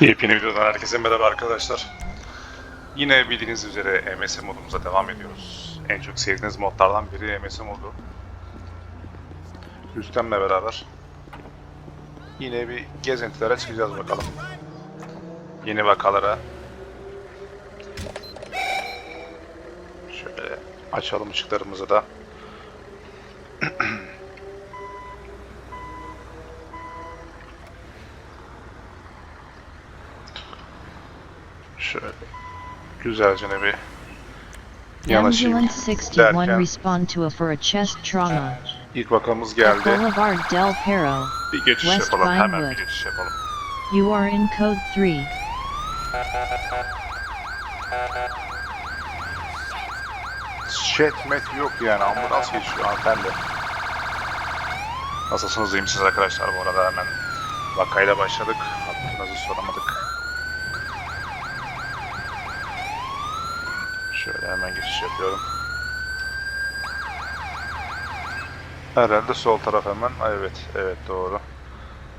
Yepyeni videodan herkese merhaba arkadaşlar. Yine bildiğiniz üzere MS modumuza devam ediyoruz. En çok sevdiğiniz modlardan biri MS modu. Rüstem'le beraber yine bir gezintilere çıkacağız bakalım. Yeni vakalara. Şöyle açalım ışıklarımızı da. Şöyle güzelce bir yanaşayım. Ambulance 61 derken respond to a for a chest trauma. ilk vakamız geldi. Del Perro. Bir geçiş West yapalım. Hemen Vinewood. bir geçiş yapalım. You are in code 3. Shit met yok yani ambulans geçiyor hanımefendi. Nasılsınız iyi misiniz arkadaşlar bu arada hemen vakayla başladık. Hattınızı soramadık. Şöyle hemen geçiş yapıyorum. Herhalde sol taraf hemen. Evet, evet doğru.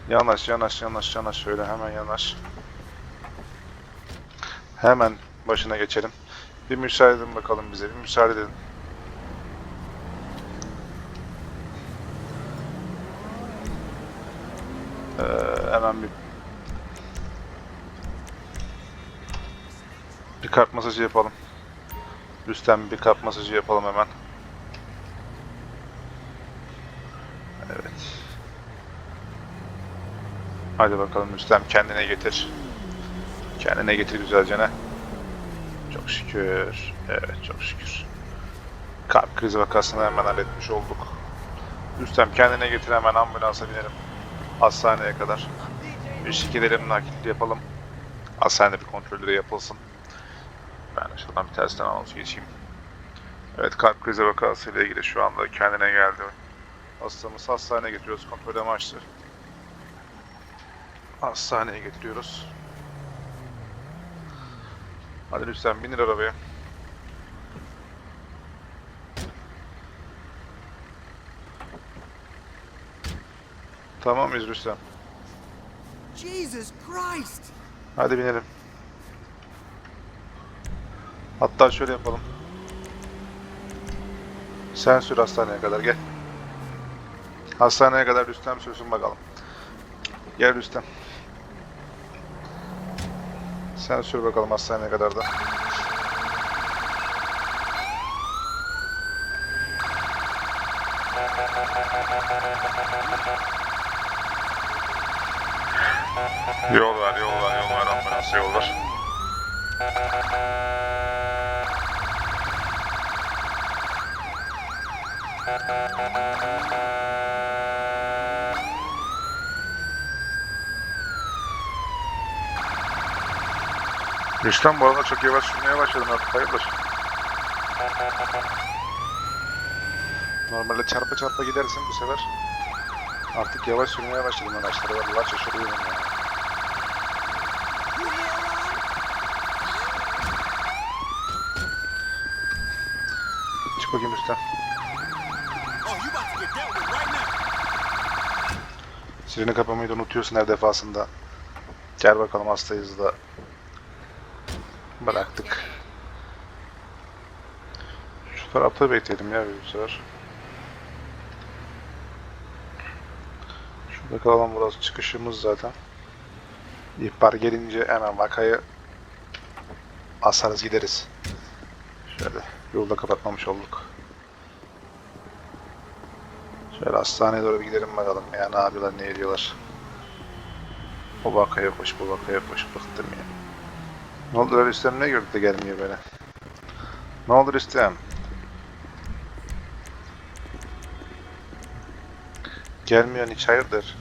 Yanaş, yanaş, yanaş, yanaş. Şöyle hemen yanaş. Hemen başına geçelim. Bir müsaade edin bakalım bize. Bir müsaade edin. Ee, hemen bir bir kalp masajı yapalım. Üstten bir kalp masajı yapalım hemen. Evet. Hadi bakalım Üstem kendine getir. Kendine getir güzelce ne? Çok şükür. Evet çok şükür. Kalp krizi vakasını hemen halletmiş olduk. Üstem kendine getir hemen ambulansa binelim. Hastaneye kadar. Bir şekillerim nakil yapalım. Hastanede bir kontrolleri yapılsın. Ben şuradan bir tersten anons geçeyim. Evet kalp krizi vakasıyla ilgili şu anda kendine geldi. Hastamız hastaneye getiriyoruz kontrol amaçlı. Hastaneye getiriyoruz. Hadi lütfen binir arabaya. Tamam mıyız Rüstem? Jesus Christ! Hadi binelim. Hatta şöyle yapalım. Sen sür hastaneye kadar gel. Hastaneye kadar Rüstem sürsün bakalım. Gel Rüstem. Sen sür bakalım hastaneye kadar da. Yol ver, yol ver, yol ver, ambulans yol ver. Rüstem bu arada çok yavaş sürmeye başladın artık, hayırdır? Normalde çarpa çarpa gidersin bu sefer. Artık yavaş sürmeye başladım araçları, vallahi şaşırıyorum yani. Çık bakayım üstten. Oh, kapamayı da unutuyorsun her defasında. Gel bakalım hastayız da. Bıraktık. Şu tarafta bekleyelim ya bir sefer. Şurada kalalım burası çıkışımız zaten. İhbar gelince hemen vakayı asarız gideriz. Şöyle yolda kapatmamış olduk. Şöyle hastaneye doğru bir gidelim bakalım ya ne yapıyorlar ne ediyorlar. O vakaya koş bu vakaya koş bıktım ya. Ne oldu istem ne gördük de gelmiyor böyle. Ne olur istem. Gelmiyorsun hiç hayırdır.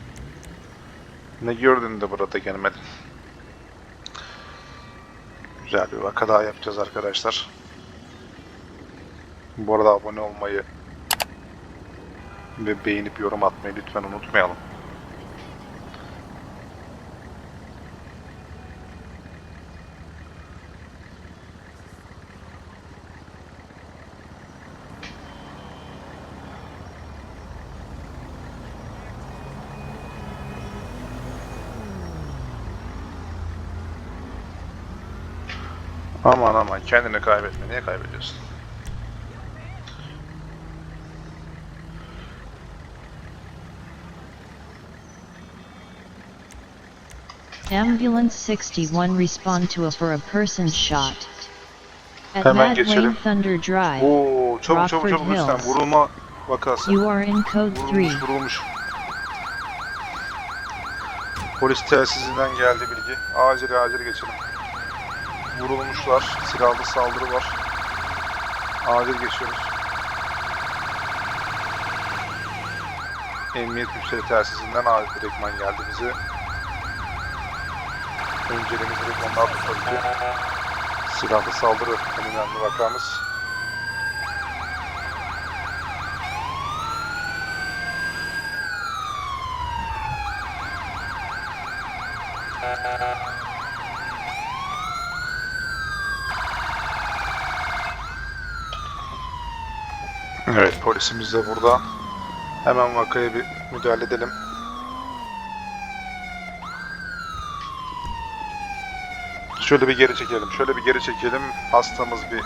Ne gördün de burada gelmedin. Güzel bir vaka daha yapacağız arkadaşlar. Bu arada abone olmayı ve beğenip yorum atmayı lütfen unutmayalım. Aman aman kendini kaybetme. Niye kaybediyorsun? Ambulance 61 respond to a for a person shot. At Hemen Mad geçelim. Thunder Drive, Oo çabuk çabuk Rockford çabuk lütfen Hills. vurulma vakası. you are in code 3. Vurulmuş vurulmuş. Polis telsizinden geldi bilgi. Acil acil geçelim. Vurulmuşlar. Silahlı saldırı var. Acil geçiyoruz. Emniyet güçleri telsizinden acil direktman geldi bize. Onlar tabii ki. Silahlı saldırı en önemli vakamız. Evet polisimiz de burada. Hemen vakaya bir müdahale edelim. Şöyle bir geri çekelim. Şöyle bir geri çekelim. Hastamız bir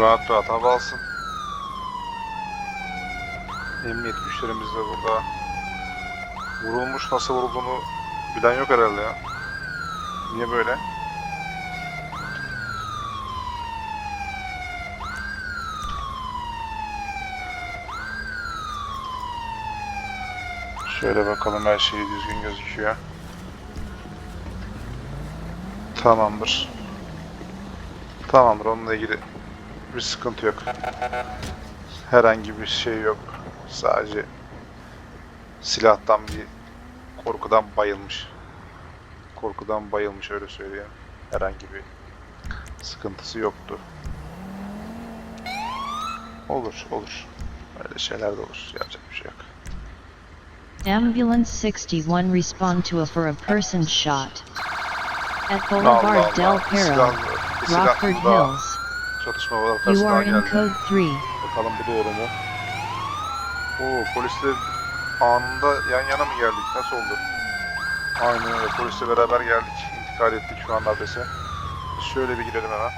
rahat rahat hava alsın. Emniyet güçlerimiz de burada. Vurulmuş nasıl vurulduğunu bilen yok herhalde ya. Niye böyle? Şöyle bakalım her şey düzgün gözüküyor. Tamamdır. Tamamdır onunla ilgili bir sıkıntı yok. Herhangi bir şey yok. Sadece silahtan bir korkudan bayılmış. Korkudan bayılmış öyle söyleyeyim. Herhangi bir sıkıntısı yoktu. Olur, olur. Öyle şeyler de olur. Yapacak bir şey yok. Ambulance 61 respond to a for a person shot. At Boulevard. Del Perro, Rockford Hills. çatışma You are in code 3. Bakalım bu doğru mu? Oo polisle anında yan yana mı geldik? Nasıl oldu? Aynen öyle. Polisle beraber geldik. İntikal ettik şu an adrese. Şöyle bir girelim hemen.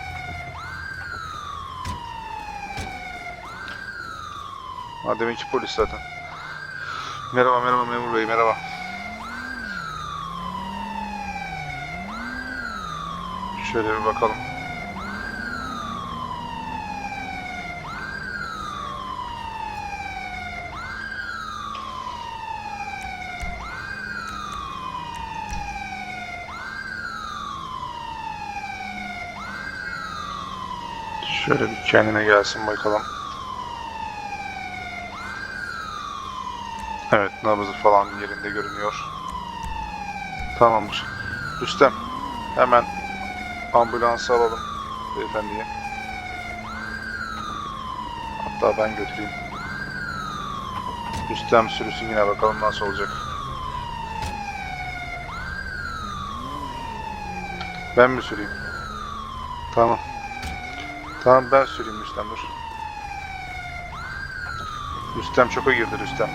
Ha demek ki polis zaten. Merhaba merhaba memur bey merhaba. Şöyle bir bakalım. Şöyle bir kendine gelsin bakalım. Evet nabızı falan yerinde görünüyor. Tamamdır. Rüstem hemen ambulansı alalım beyefendiye. Hatta ben götüreyim. Rüstem sürüsün yine bakalım nasıl olacak. Ben mi süreyim? Tamam. Tamam ben süreyim Rüstem dur. Rüstem çoka girdi Rüstem.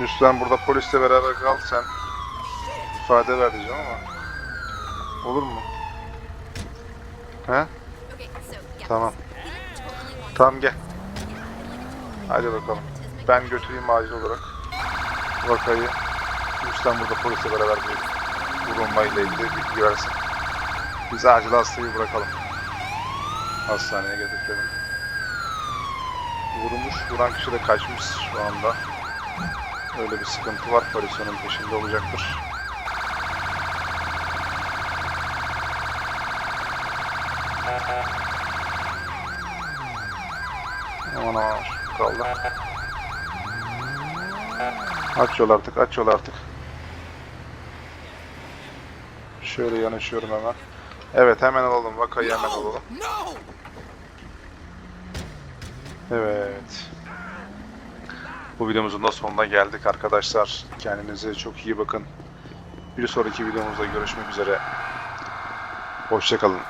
Rüstem burada polisle beraber kal sen. ifade ver ama. Olur mu? He? Tamam. Tamam gel. Hadi bakalım. Ben götüreyim acil olarak. Vakayı. Rüstem burada polisle beraber bir vurulmayla ilgili bilgi versin. Biz acil hastayı bırakalım. Hastaneye götürelim. Vurulmuş, vuran kişi de kaçmış şu anda. Öyle bir sıkıntı var. Polis peşinde olacaktır. Aman aman kaldı. Aç yol artık, aç yol artık. Şöyle yanaşıyorum hemen. Evet hemen alalım, vakayı hemen alalım. Evet. Bu videomuzun da sonuna geldik arkadaşlar. Kendinize çok iyi bakın. Bir sonraki videomuzda görüşmek üzere. Hoşçakalın.